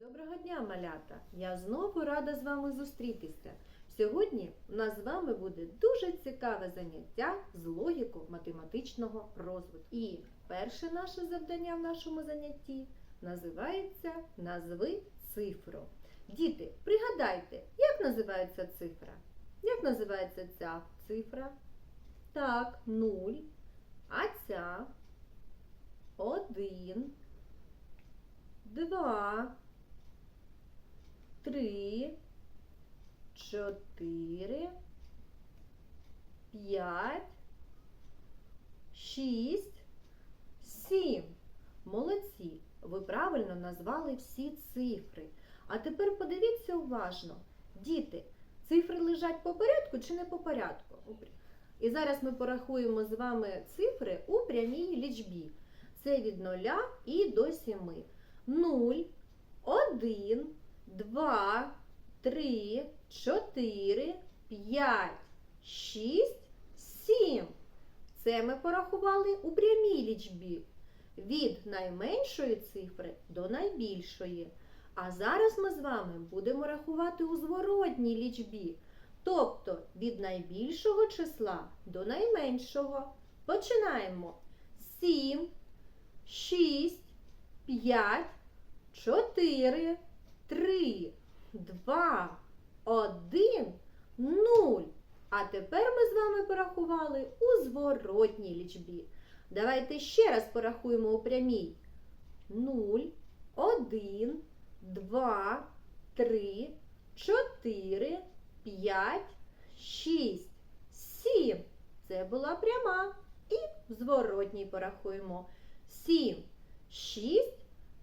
Доброго дня, малята! Я знову рада з вами зустрітися. Сьогодні у нас з вами буде дуже цікаве заняття з логіко-математичного розвитку. І перше наше завдання в нашому занятті називається Назви цифру. Діти, пригадайте, як називається цифра? Як називається ця цифра? Так, 0. А ця 1, 2, три, чотири, п'ять, шість, сім. Молодці! Ви правильно назвали всі цифри. А тепер подивіться уважно. Діти, цифри лежать по порядку чи не по порядку? І зараз ми порахуємо з вами цифри у прямій лічбі. Це від 0 і до 7. 0, 1, два, три, чотири, п'ять, шість, сім. Це ми порахували у прямій лічбі. Від найменшої цифри до найбільшої. А зараз ми з вами будемо рахувати у зворотній лічбі. Тобто від найбільшого числа до найменшого. Починаємо. 7, 6, 5, 4, 3, 2, 1, 0. А тепер ми з вами порахували у зворотній лічбі. Давайте ще раз порахуємо у прямій. 0, 1, 2, 3, 4, 5, 6, 7. Це була пряма. І в зворотній порахуємо. 7, 6,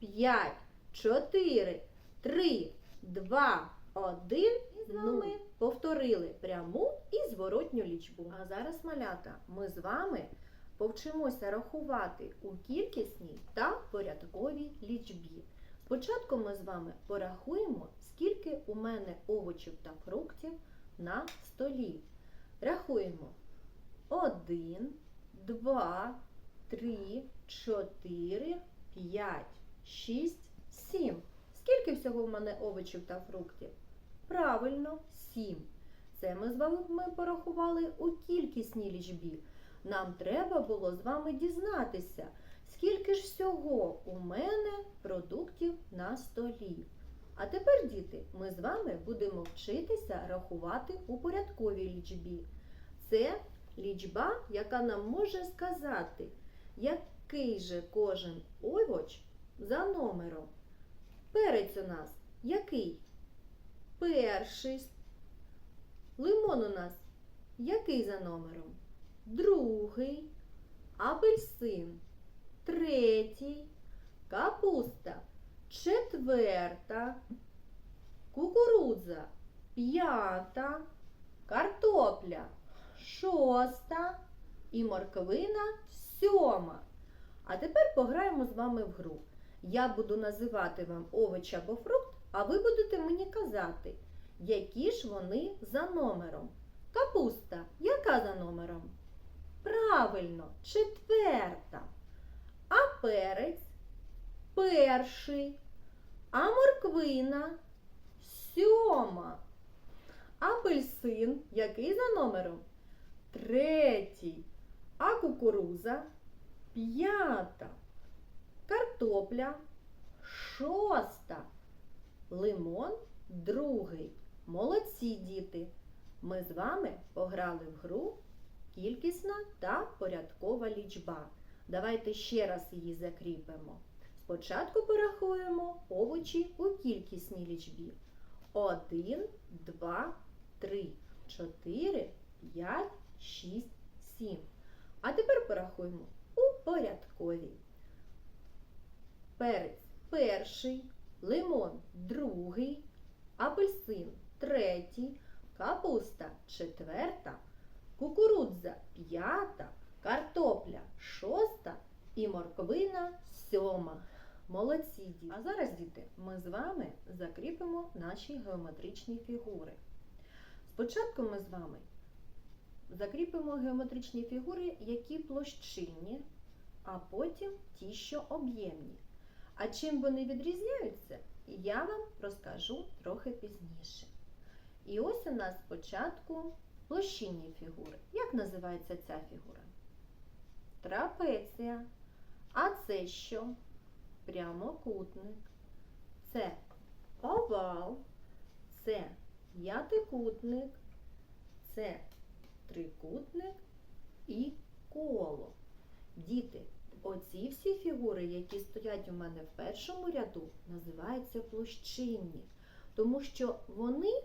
5, 4, 3, 2, 1. І з вами повторили пряму і зворотню лічбу. А зараз, малята, ми з вами повчимося рахувати у кількісній та порядковій лічбі. Спочатку ми з вами порахуємо, скільки у мене овочів та фруктів на столі. Рахуємо 1, 2, 3, 4, 5, 6, 7. Скільки всього в мене овочів та фруктів? Правильно, 7. Це ми з вами порахували у кількісній лічбі. Нам треба було з вами дізнатися, скільки ж всього у мене продуктів на столі. А тепер, діти, ми з вами будемо вчитися рахувати у порядковій лічбі. Це лічба, яка нам може сказати, який же кожен овоч за номером. Перець у нас який? Перший. Лимон у нас який за номером? Другий. Апельсин. Третій. Капуста. Четверта. Кукурудза. П'ята. Картопля. Шоста. І морквина сьома. А тепер пограємо з вами в гру. Я буду називати вам овоч або фрукт, а ви будете мені казати, які ж вони за номером. Капуста, яка за номером? Правильно, четверта. А перець перший. А морквина сьома. Апельсин, який за номером? Третій. А кукуруза п'ята. Картопля шоста. Лимон другий. Молодці діти. Ми з вами пограли в гру кількісна та порядкова лічба. Давайте ще раз її закріпимо. Спочатку порахуємо овочі у кількісній лічбі. 1, 2, 3, 4, 5, 6, 7. А тепер порахуємо у порядковій. Перець перший, лимон другий, апельсин третій, капуста четверта, кукурудза п'ята, картопля шоста і морквина сьома. Молодці діти! А зараз, діти, ми з вами закріпимо наші геометричні фігури. Спочатку ми з вами закріпимо геометричні фігури, які площинні, а потім ті, що об'ємні. А чим вони відрізняються? я вам розкажу трохи пізніше. І ось у нас спочатку площинні фігури. Як називається ця фігура? Трапеція. А це що? Прямокутник. Це овал, це п'ятикутник, це трикутник і коло. Діти, оці всі фігури, які стоять у мене в першому ряду, називаються площинні, тому що вони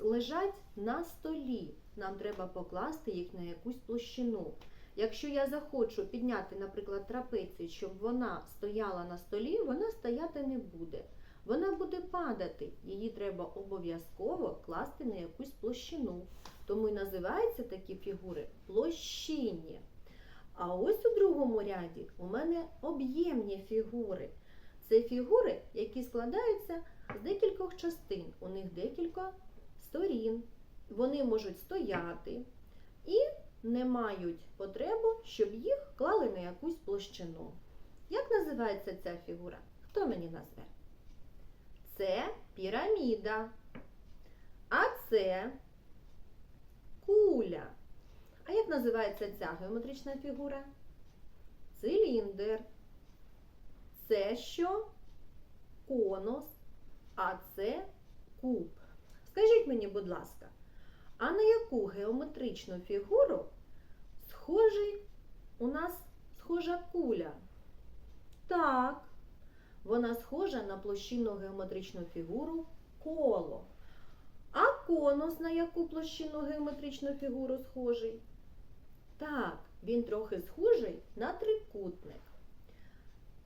лежать на столі. Нам треба покласти їх на якусь площину. Якщо я захочу підняти, наприклад, трапецію, щоб вона стояла на столі, вона стояти не буде. Вона буде падати. Її треба обов'язково класти на якусь площину. Тому і називаються такі фігури площинні. А ось у другому ряді у мене об'ємні фігури. Це фігури, які складаються з декількох частин. У них декілька сторін. Вони можуть стояти і не мають потребу, щоб їх клали на якусь площину. Як називається ця фігура? Хто мені назве? Це піраміда. А це куля. А як називається ця геометрична фігура? Циліндр. Це що? Конус, а це куб. Скажіть мені, будь ласка, а на яку геометричну фігуру схожий у нас схожа куля? Так, вона схожа на площинну геометричну фігуру коло. А конус на яку площинну геометричну фігуру схожий? Так, він трохи схожий на трикутник.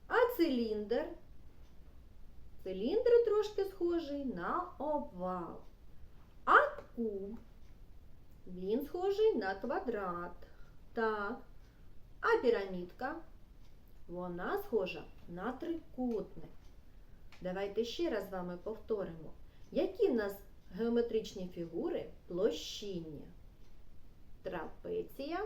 А циліндр? Циліндр трошки схожий на овал. А куб? Він схожий на квадрат. Так. А пірамідка? Вона схожа на трикутник. Давайте ще раз з вами повторимо, які в нас геометричні фігури площинні. Трапеція,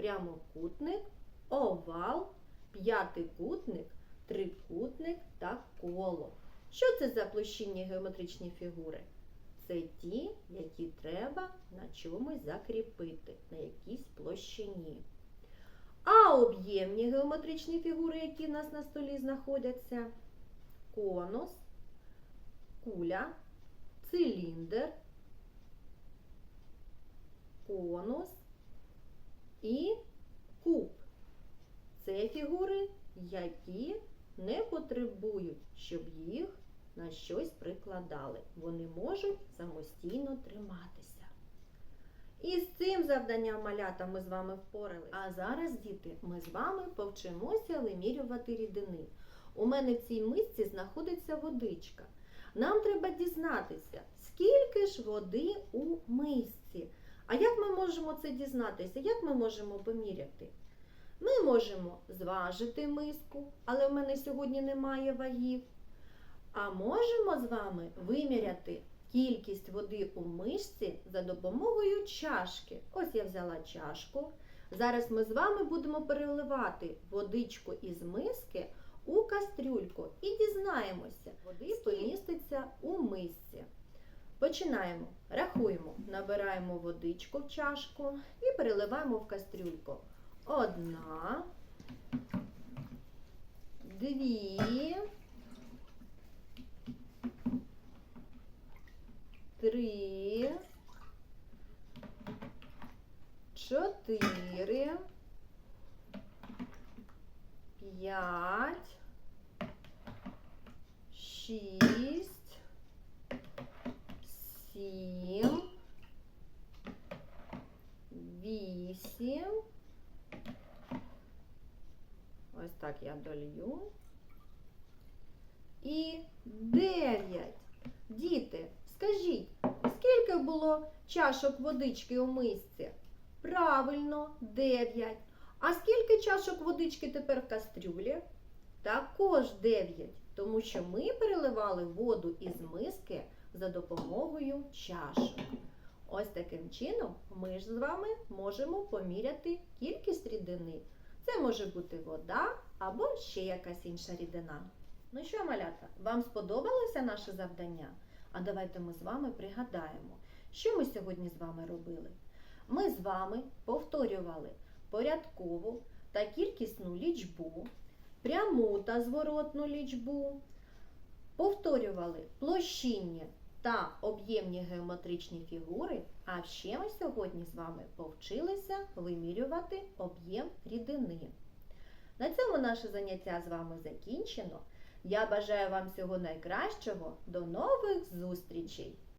прямокутник, овал, п'ятикутник, трикутник та коло. Що це за площинні геометричні фігури? Це ті, які треба на чомусь закріпити, на якійсь площині. А об'ємні геометричні фігури, які в нас на столі знаходяться, конус, куля, циліндр, конус і куб. Це фігури, які не потребують, щоб їх на щось прикладали. Вони можуть самостійно триматися. І з цим завданням малята ми з вами впорали. А зараз, діти, ми з вами повчимося вимірювати рідини. У мене в цій мисці знаходиться водичка. Нам треба дізнатися, скільки ж води у мисці. А як ми можемо це дізнатися? Як ми можемо поміряти? Ми можемо зважити миску, але в мене сьогодні немає вагів. А можемо з вами виміряти кількість води у мишці за допомогою чашки. Ось я взяла чашку. Зараз ми з вами будемо переливати водичку із миски у кастрюльку і дізнаємося, води поміститься у мисці. Починаємо. Рахуємо, набираємо водичку в чашку і переливаємо в кастрюльку. Одна, дві, три, чотири, п'ять, шість, сім, вісім. Ось так я долью. І дев'ять. Діти, скажіть, скільки було чашок водички у мисці? Правильно, 9. А скільки чашок водички тепер в кастрюлі? Також 9, тому що ми переливали воду із миски за допомогою чашок. Ось таким чином ми ж з вами можемо поміряти кількість рідини. Це може бути вода або ще якась інша рідина. Ну що, малята, вам сподобалося наше завдання? А давайте ми з вами пригадаємо, що ми сьогодні з вами робили. Ми з вами повторювали порядкову та кількісну лічбу, пряму та зворотну лічбу, повторювали площинні та об'ємні геометричні фігури, а ще ми сьогодні з вами повчилися вимірювати об'єм рідини. На цьому наше заняття з вами закінчено. Я бажаю вам всього найкращого. До нових зустрічей!